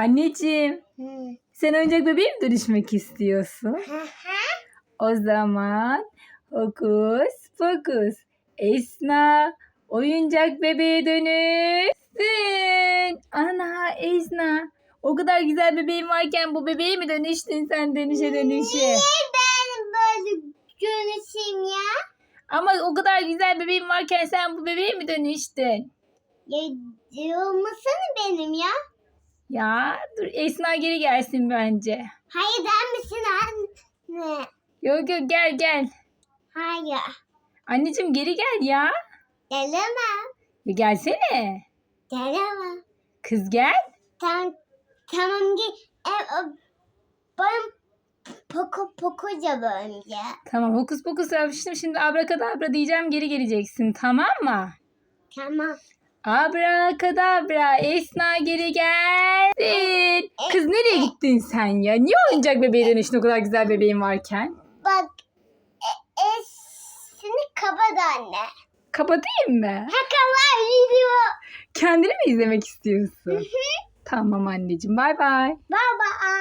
Anneciğim Hı. sen oyuncak bebeğe mi dönüşmek istiyorsun? Hı hı. O zaman hokus pokus Esna oyuncak bebeğe dönüşsün. Ana Esna o kadar güzel bebeğin varken bu bebeğe mi dönüştün sen dönüşe dönüşe? Niye ben böyle görüşeyim ya? Ama o kadar güzel bebeğin varken sen bu bebeğe mi dönüştün? Ya olmasana benim ya. Ya dur Esna geri gelsin bence. Hayır der misin anne? Yok yok gel gel. Hayır. Anneciğim geri gel ya. Gelemem. Ya gelsene. Gelemem. Kız gel. Tamam, tamam ki e, e, ben poku pokuca bölümce. Tamam hokus pokus yapmıştım. Şimdi abrakadabra diyeceğim geri geleceksin tamam mı? Tamam. Abrakadabra Esna geri gelsin. Kız nereye gittin sen ya? Niye oyuncak bebeğe dönüştün o kadar güzel bebeğin varken? Bak e, esini kapat anne. Kapatayım mı? Hakalar video. Kendini mi izlemek istiyorsun? tamam anneciğim bay bay. Baba.